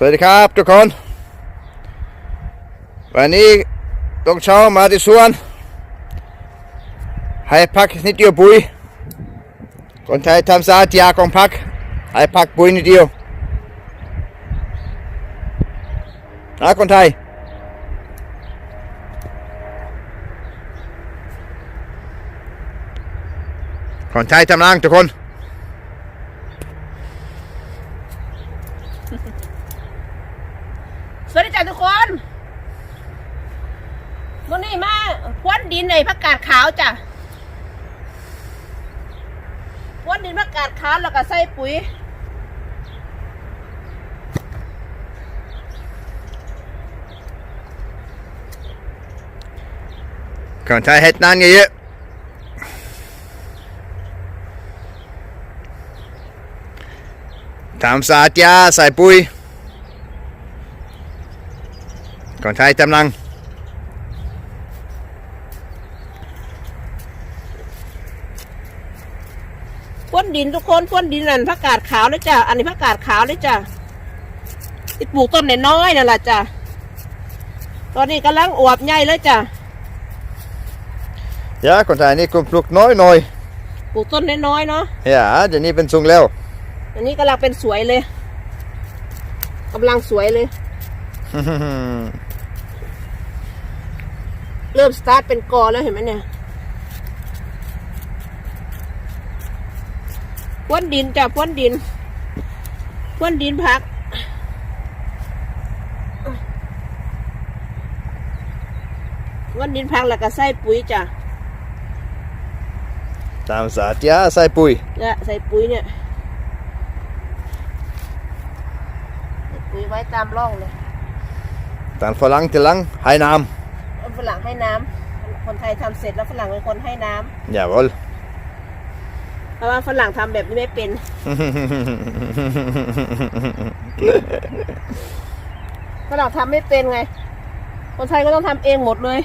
สวัสดีครับทุกคน วันนี้ต้องเช้ามาที่สวน ให้พักนิดเดียวปุ๋ยคนไทยทำสะอาดยาของพัก ให้พักปุ๋ยนิดเดียวนะคนไทยคนไทยทำร่างทุกคน สวัสดีจ้าทุกคนวันนี้มาพรวนดินในผักกาดขาวจ้ะพรวนดินผักกาดขาวแล้วก็ใส่ปุ๋ยคนไทยเฮ็ดนานเยอะทำสาดยาใส่ปุ๋ย คนไทยทำรังพรวนดินทุกคนพรวนดินนั่นผักกาดขาวเลยจ้ะ อันนี้ผักกาดขาวเลยจ้ะที่ปลูกต้นน้อยๆนั่นแหละจ้ะ ตอนนี้กำลังอวบใหญ่เลยจ้ะ Ja, คนไทยนี่กุมปลูกน้อยหน่อยปลูกต้นน้อยๆเนาะ Ja, เดี๋ยวนี้เป็นสูงแล้วอันนี้กำลังเป็นสวยเลยกำลังสวยเลย เริ่มสตาร์ทเป็นกอแล้วเห็นไหมเนี่ยพ้วนดินจ้ะพ้วนดินพ้วนดินพักพ้วนดินพักแล้วก็ใส่ปุ๋ยจ้ะทำสะอาดยาใส่ปุ๋ยเนี่ยใส่ปุ๋ยเนี่ยใส่ปุ๋ยไว้ตามร่องเลย ตอนฝรั่งทีหลังให้น้เอาฝรั่งให้น้ำคนไทยทำเสร็จแล้วฝรั่งเป็นคนให้น้ำำอย่าบอล เพราะว่าฝรั่งทำแบบนี้ไม่เป็น ฝรั่งทำไม่เป็นไง คนไทยก็ต้องทำเองหมดเลย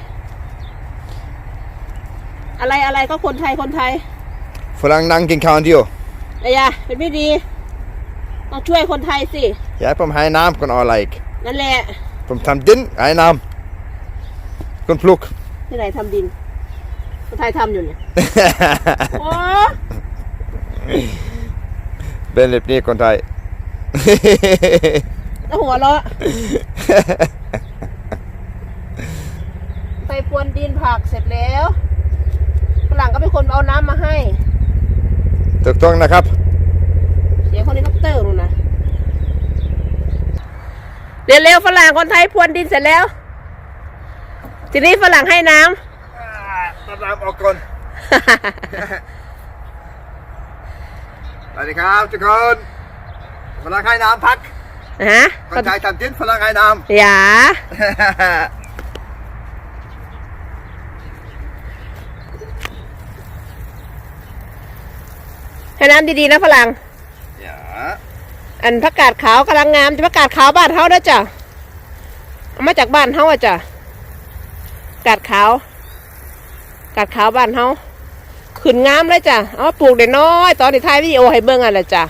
อะไรอะไรก็คนไทยคนไทยฝรั่งนั่งกินข้าวอันเดียวไอ้ยาเป็นไม่ดี ต้องช่วยคนไทยสิ อย่าให้ผมให้น้ำคนเอาอะไรอีกนั่นแหละ ผมทำดินให้น้ำคนปลูกที่ไหนทำดินคนไทยทำอยู่เนี่ยโอ้เป็นแบบนี้คนไทยแล้วหัวเราะไปพรวนดินผักเสร็จแล้วฝรั่งก็เป็นคนเอาน้ำมาให้ถูกต้องนะครับ เสียงเฮลิคอปเตอร์นู่นนะ เร็วเร็วๆฝรั่งคนไทยพรวนดินเสร็จแล้ว ทีนี้ฝรั่งให้น้ตัดน้ำออกก่อนำสวัสดีครับทุกคนฝรั่งให้น้ำพักฮะคนไทยทำดินฝรั่งให้น้อย่าำ ให้น้ำดีๆนะฝรั่งอย่า อันผักกาดขาวกำลังงามจะผักกาดขาวบ้านเฮาเด้อจ้ะเอามาจากบ้านเฮาอะจ้ะกาดขาวกาดขาวบ้านเฮาขึ้นงามเลยจ้ะเอามาปลูกเด็น้อยๆตอนนี้ถ่ายวิดีโอให้เบิ่งอะละจ้ะ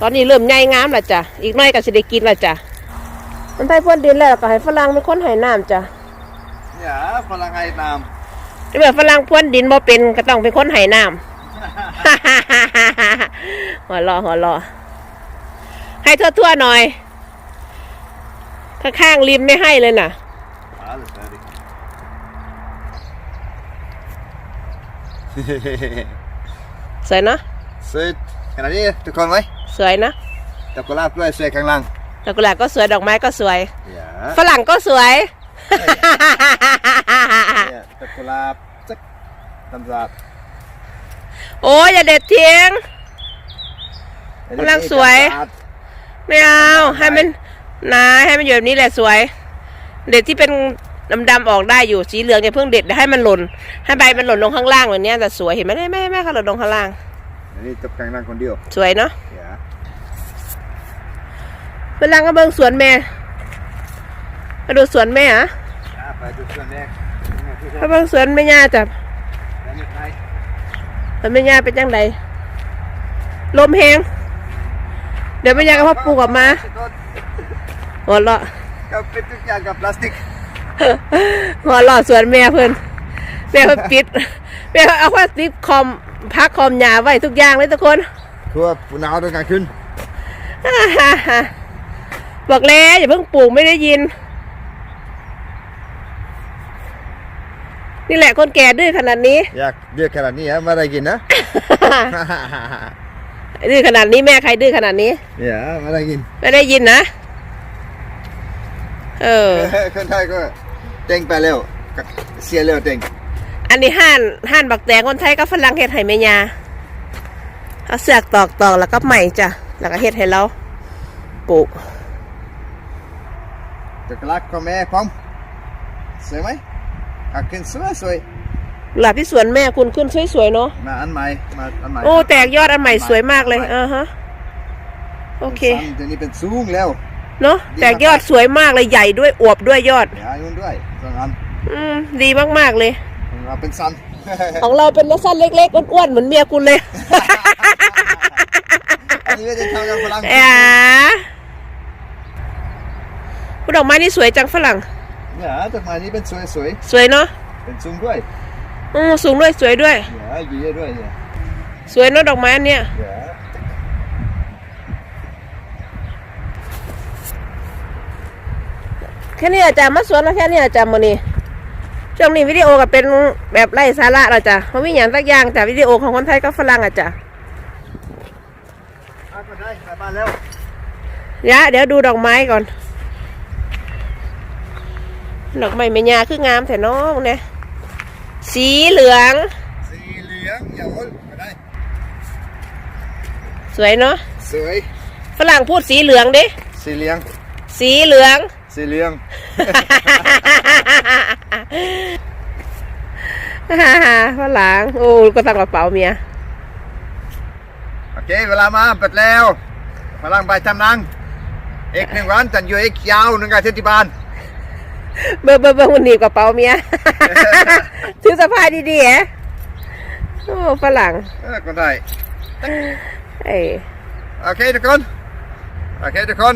ตอนนี้เริ่มใหญ่งามและจ้ะอีกหน้อยก็สิได้กินและจ้ะมันไทยพ่นดินแล้วก็ให้ฝรั่งเป็นคนให้น้ำจ้ะอย่าฝรั่งให้น้ถ้าเกิดฝรั่งพ่นดินบ่เป็นก็ต้องเป็นคนให้น้ำ หัวเรอหัวเรอ ให้ทั่วๆหน่อย ข้างๆริมไม่ให้เลยน่ะำ Alles fertig. สวยเนาะสวยขนาดนี้ทุกคนไหมสวยนะดอกกุหลาบด้วยสวยข้างล่างดอกกุหลาบก็สวยดอกไม้ก็สวยอย่าฝรั่งก็สวยเนี่ยดอกกุหลาบสักตำราบโอ้ยอย่าเด็ดทิ้งกำลังสวย ไม่เอาให้มันนาให้มันอยู่แบบนี้แหละสวย เด็ดที่เป็นดำๆออกได้อยู่สีเหลืองอย่าเพิ่งเด็ดให้มันหล่นให้ใบมันหล่นลงข้างล่างแบบเนี้ยจะสวยเห็นไหมแม่แม่แม่เขาหล่นลงข้างล่างอันนี้จับข้างล่างคนเดียว สวยเนาะอย่าเวลาก็เบิ่งสวนแม่มาดูสวนแม่อะอ่าไปดูส่วนแรกมาเบิ่งสวนแม่ย่าจ้ะแล้วนี่ใครสวนแม่ย่าเป็นจังไดลมแหง เดี๋ยวแม่ย่าก็พาปลูกออกมาสิต้นหัวเราะเขาปิดทุกอย่างกับพลาสติกหัวเราะสวนแม่เพิ่นแม่เพิ่นปิดแม่เพิ่นเอาพลาสติกคอมพักคอมหญ้าไว้ทุกอย่างเลยทุกคนทั่วหนาวตอนกลางคืนบอกแล้วอย่าเพิ่งปลูกไม่ได้ยิน นี่แหละคนแก่ดื้อขนาดนี้ อยากเยอะขนาดนี้ฮะไม่ได้กินนะ ดื้อขนาดนี้แม่ใครดื้อขนาดนี้เนี่ยไม่ได้กินไม่ได้ยินนะ เออคนไทยก็เต็งไปแล้วเสียแล้วเต็งอันนี้ห่านห่านบักแตงคนไทยก็ฝรั่งเฮ็ดให้แม่ยาเอาเสือกตอกตอกแล้วก็ใหม่จ้ะแล้วก็เฮ็ดให้เราปลูกตะกลักของแม่พร้อมสวยไหมหักขึ้นสวยสวยหลับที่สวนแม่คุณขึ้นสวยๆเนาะมาอันใหม่มาอันใหม่โอ้แตกยอดอันใหม่สวยมากเลยอ่าฮะโอเคซ้ำตัวนี้เป็นสูงแล้วเนาะแตกยอดสวยมากเลยใหญ่ด้วยอวบด้วยยอดอย่ายุ่งด้วยสองอันอืมดีมากๆเลยของเราเป็นสันของเราเป็นสั้นเล็กๆอ้วนๆเหมือนเมียคุณเลยอันนี้ก็จะทำกับพลังอ่าคุณดอกไม้นี่สวยจังฝรั่งเนี่ยจากไม้นี้เป็นสวยสวยสวยเนาะๆเป็นสูงด้วย อืมสูงด้วยสวยด้วยเนี่ยยืดด้วยเนี่ยสวยเนาะดอกไม้อันเนี่ยเนี่ยแค่นี้อาจารย์มาสวนแล้วแค่นี้อาจารย์มานี่ช่วงนี้วิดีโอก็เป็นแบบไร้สาระแล้วจ้ะมันมีอย่างสักอย่างแต่วิดีโอของคนไทยก็ฝรั่งอะจ้ะอะก็ได้กลับบ้านแล้วเดี๋ยวเดี๋ยวดูดอกไม้ก่อน ดอกไม้เมียาคืองามแต่น้องเนี่ย สีเหลือง สีเหลืองอย่าโอนก็ได้ สวยเนาะ สวย ฝรั่งพูดสีเหลืองดิ สีเหลือง สีเหลือง สีเหลือง ฝรั่ง โอ้ก็ตั้งกระเป๋าเมีย โอเค เวลามาเปิดแล้วพลังไปทำนังเอกหนึ่งวันจันอยู่เอกยาวหนึ่งอาทิตย์ที่บ้าน เบิ่งเบิ่งเบิ่งมันหนีบกระเป๋าเมียถือสะพายดีๆแฮะโอ้ฝรั่งเออก็ได้เอ้ยโอเคทุกคนโอเคทุกคน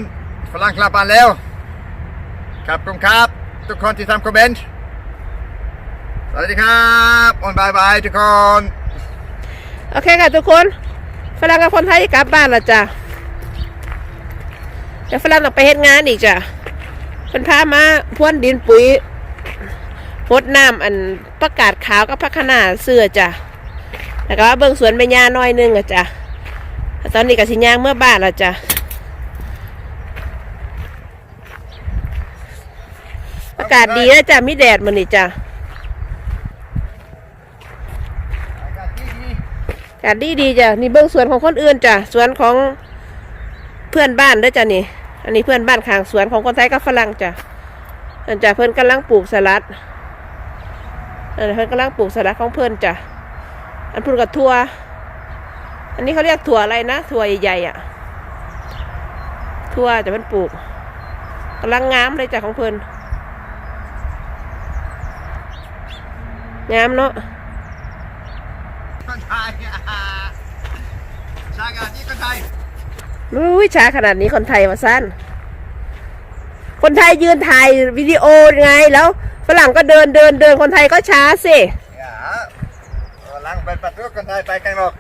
ฝรั่งกลับบ้านแล้วครับคุณครับ ทุกคนที่ทำคอมเมนต์สวัสดีครับออนบายบายทุกคนโอเคค่ะทุกคนฝรั่งกับคนไทยกลับบ้านและจ้ะเดี๋ยวฝรั่งต้องไปเฮ็ดงานอีกจ้ะ เพิ่นพามาพ่วนดินปุ๋ยพดน้ำอันประกาศขาวกับพักขนาเสื้อจ้ะแล้วก็เบิ่งสวนแม่ย่าน้อยนึงอะจ้ะตอนนี้ก็สิย่างเมื่อบ้านและจ้ะอากาศดีนะจ้ะมีแดดมันนี่จ้ะอากาศดีดีอากาศดีดีจ้ะนี่เบื้องสวนของคนอื่นจ้ะสวนของเพื่อนบ้านด้วยจ้ะนี่ อันนี้เพื่อนบ้านข้างสวนของคนไทยกับฝรั่งจ้ะอันจ้ะเพื่อนกำลังปลูกสลัดอันเพื่อนกำลังปลูกสลัดของเพื่อนจ้ะอันพูดกับถั่วอันนี้เขาเรียกถั่วอะไรนะถั่วใหญ่ๆอะถั่วจะเพื่อนปลูกกำลังงามเลยจ้ะของเพื่อนงามเนาะคนไทยชากาที่คนไทยอุ้ยช้าขนาดนี้คนไทยมาสั้น คนไทยยืนถ่ายวิดีโอไงแล้ว ฝรั่งก็เดินเดินเดินคนไทยก็ช้าสิอย่าฝรั่งไปประตูคนไทยไปข้างนอก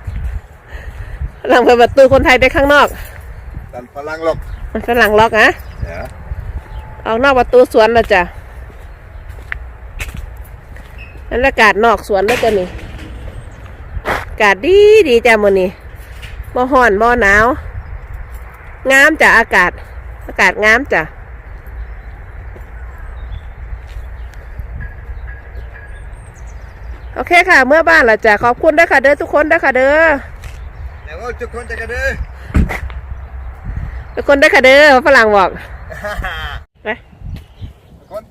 ฝรั่งเปิดประตูคนไทยไปข้างนอกแต่ฝรั่งหลบฝรั่งล็อกนะอย่าออกนอกประตูสวนแล้วจ้ะนั่นอากาศนอกสวนแล้วจ้ะนี่อากาศดีดีจ้ะมื้อนี้บ่ฮ้อนบ่หนาว งามจ้ะอากาศ อากาศงามจ้ะ โอเคค่ะ เมื่อบ้านและจ้ะขอบคุณด้วยค่ะเด้อทุกคนด้วยค่ะเด้อเดี๋ยวทุกคนจะกันเด้อทุกคนด้วยค่ะเด้อฝรั่งบอกไปทุกคน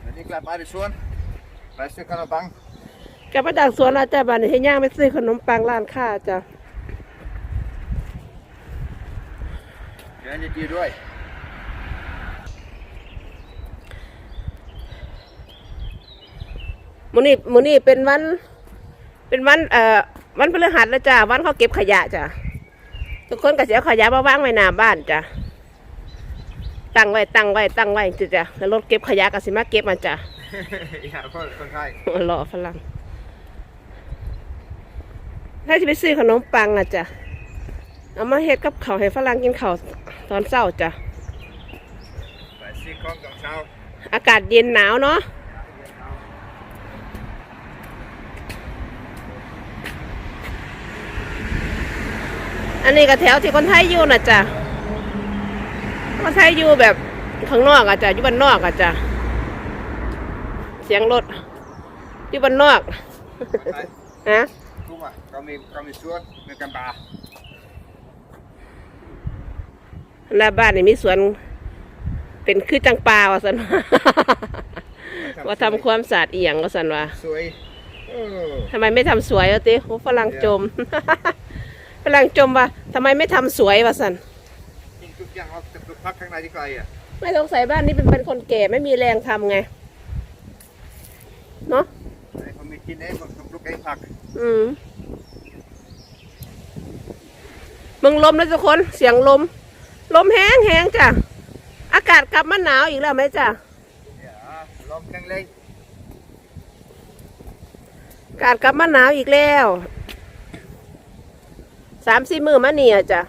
เดี๋ยวนี้กลับมาที่สวนไปซื้อขนมปังกลับมาจากสวนแล้วจ้ะบ้านนี้ให้ย่างไปซื้อขนมปังร้านค้าจ้ะเดี๋ยวนี้ดีด้วย มื้อนี้มื้อนี้เป็นวัน เป็นวันเอ่อวันพฤหัสแล้วจ้ะวันเขาเก็บขยะจ้ะทุกคนก็สิเอาขยะมาวางไว้หน้าบ้านจ้ะตั้งไว้ตั้งไว้ตั้งไว้จ้ะจ้ะแล้วรถเก็บขยะก็สิมาเก็บมาจ้ะอย่าคนคนไทยรอฝรั่งถ้าจะไปซื้อขนมปังอะจ้ะเอามาเฮ็ดกับข้าวให้ฝรั่งกินข้าวตอนเช้าจ้ะไปซื้อของตอนเช้าอากาศเย็นหนาวเนาะ อันนี้ก็แถวที่คนไทยอยู่น่ะจ้ะคนไทยอยู่แบบข้างนอกอะจ้ะอยู่บ้านนอกอะจ้ะเสียงรถอยู่บ้านนอกไปฮะรู้ป่ะก็มีก็มีสวนมีกันปลาหน้าบ้านนี่มีสวน เป็นคือจังปลาว่าสันว่า ว่าทำความสะอาดเอียงว่าสันว่าสวยเออทำไมไม่ทำสวยเอาติโอ้ฝรั่งจม ฝรั่งจมว่าทำไมไม่ทำสวยว่าสันกินทุกอย่างเอาแต่ปลูกพักข้างในดีกว่าอะไม่สงสัยบ้านนี้เป็นเป็นคนแก่ไม่มีแรงทำไง เนาะไอ้คนมีกินเองผมปลูกเองผัก อืมมึงลมนะทุกคนเสียงลม ลมแห้งแห้งจ้ะ อากาศกลับมาหนาวอีกแล้วไหมจ้ะเดี๋ยวลมแข็งแรงอากาศกลับมาหนาวอีกแล้ว สามสี่มือมาเนี่ยจ้ะ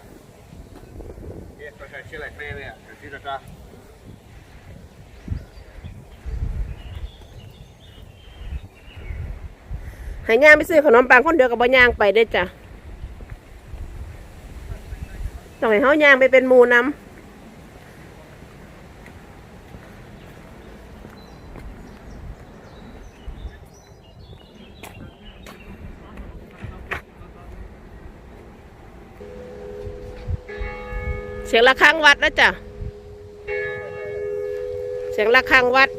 เดี๋ยวก็ใช้เชือกแม่เนี่ยเดี๋ยวที่เราจะใหายย่างไปซื้อขนมปังคนเดียวกับบ่ย่างไปได้อจ้ะต้องให้เขาย่างไปเป็นหมูนำ เสียงะระฆังวัดนะจ้ะ เสียงะระฆังวัด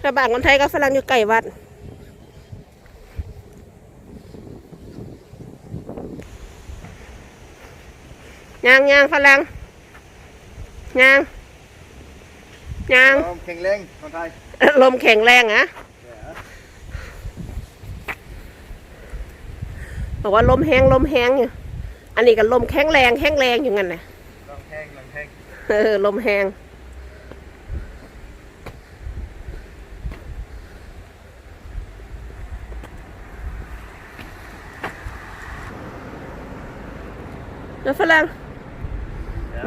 ถ้าบ้านคนไทยก็ฝรั่งอยู่ใกล้วัด ยางยางฝรั่งยางยางลมแข็งแรงคนไทย ลมแข็งแรงอะเดี๋ยวบอกว่าลมแห้งลมแห้งอยู่ อันนี้ก็ลมแข็งแรงแข็งแรงอยู่งั้นนะลมแห้งลมแห้งเออลมแห้งแล้วฝรั่ง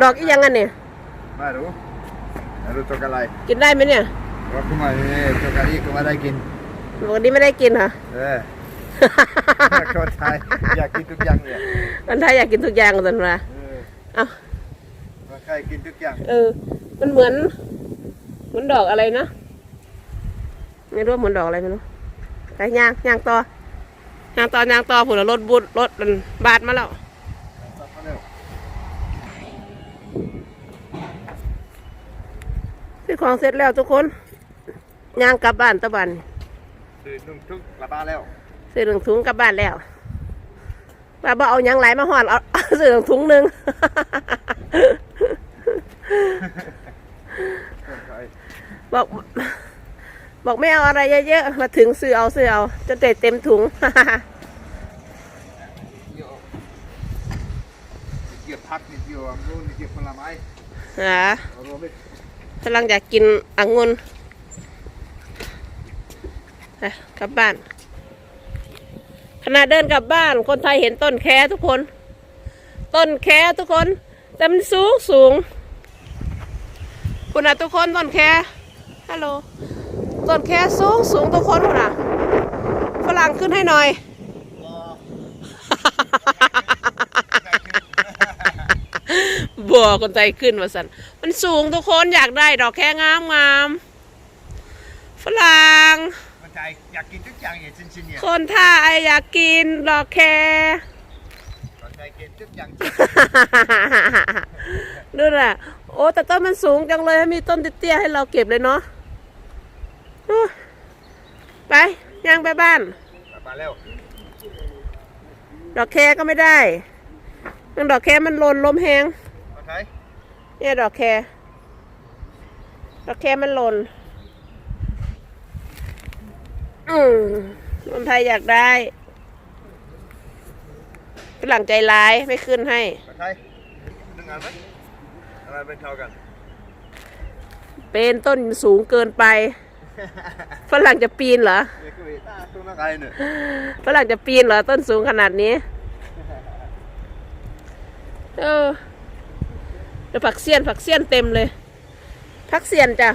ดอกอีหยังอันเนี่ยมาดูมาดูตัวอะไรกินได้ไหมเนี่ยว่าคุณมาเนี่ยตัวกะลีก็มาได้กินวันนี้ไม่ได้กินเหรอเออ คนไทยอยากกินทุกอย่างเนี่ยคนไทยอยากกินทุกอย่างกันนะเออเอ้าคนไทยกินทุกอย่าง เออ มันเหมือนเหมือนดอกอะไรนะไม่รู้ว่าเหมือนดอกอะไรไม่รู้ไปย่างย่างต่อย่างต่อย่างต่อผุนรถบุดรถมันบาดมาแล้วสับมาเร็วซื้อของเสร็จแล้วทุกคนย่างกลับบ้านตะบันซื้อนุ่งทุกกลับบ้านแล้ว ซื้อหนึ่งถุงกลับบ้านแล้วว่าบ่เอาหยังไหลมาหอดเอาเอาซื้อหนึ่งถุงหนึ่งคนไทยบอกบอกไม่เอาอะไรเยอะๆมาถึงซื้อเอาซื้อเอาจะเต็เต็มถุงเดี๋ยวเกี่ยวผักนิดเดียวรู้นิดเดียวผลไม้ฮะเอารวมไปกำลังอยากกินองุ่นไปกลับบ้านข ณะเดินกลับบ้านคนไทยเห็นต้นแคทุกคน ต้นแคทุกคน แต่มันสูงสูง คุณอะทุกคนต้นแคฮัลโหลต้นแคสูงสูงทุกคนคุณอะฝรั่งขึ้นให้หน่อยบัวคนไทยขึ้นมาสันมันสูงทุกคนอยากได้ดอกแค่งามงามฝรั่ง คนไทยอยากกินทุกอย่างอย่างชิ้นๆเนี่ยคนไทยอยากกินดอกแคคนไทยกินทุกอย่างดูน่ะ โอ้แต่ต้นมันสูงจังเลยมีต้นเตี้ยๆให้เราเก็บเลยเนาะโอ้ยไปย่างไปบ้านกลับบ้านแล้วดอกแคก็ไม่ได้มันดอกแคมันหล่นลมแหงคนไทยเนี่ยดอกแคดอกแคมันหล่น อืมคนไทยอยากได้ฝรั่งใจร้ายไม่ขึ้นให้คนไทยนึ่งงานไหมอะไรเป็นเท่ากัน เป็นต้นสูงเกินไป ฝรั่งจะปีนเหรอนี่คือตาตัวนักไอเนี่ยฝรั่งจะปีนเหรอต้นสูงขนาดนี้ เออเดี๋ยวผักเสี้ยนผักเสี้ยนเต็มเลยผักเสี้ยนจ้ะ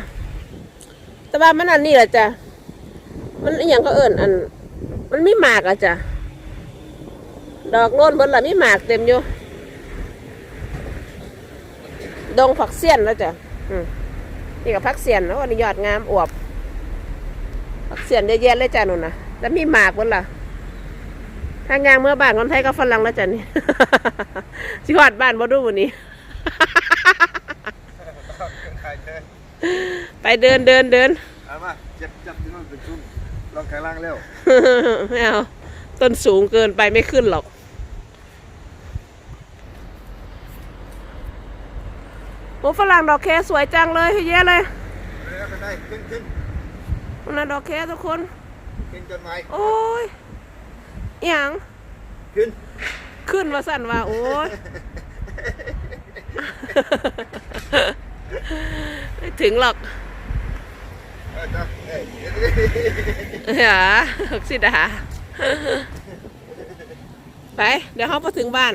แต่ว่ามันอันนี้แหละจ้ะ มันอหย่างก็เอิ่นอัน มันไม่หมากอะจ้ะดอกโน่นบนละไม่หมากเต็มอยู่ดงผักเสี้ยนแล้วจ้ะอืมนี่กับผักเสี้ยนแล้วอันนี้ยอดงามอวบผักเสี้ยนเยอะแยะเลยจ้ะนุ่นนะแล้วมีหมากบนละทางยางเมื่อบ้านคนไทยก็ฝรั่งแล้วจ้ะนี่สิหอดบ้านบ่ดูวันนี้ใครเชิญไปเดินเดินเดิน เอามาจับจับที่นู่นเป็นซุ้ม ลองข้างล่างเร็วไม่เอาต้นสูงเกินไปไม่ขึ้นหรอกโอ้ฝรั่งดอกแคสวยจังเลยเยอะแยะเลยเร็วไปได้ขึ้นขึ้นมันน่ะดอกแคทุกคนขึ้นจนไหมโอ้ยอหย่างขึ้น ขึ้นว่าสั่นว่าโอ้ยไม่ถึงหรอกเออจ้ะเอ้ยอย่าสิดาไป เดี๋ยวเขาไปถึงบ้าน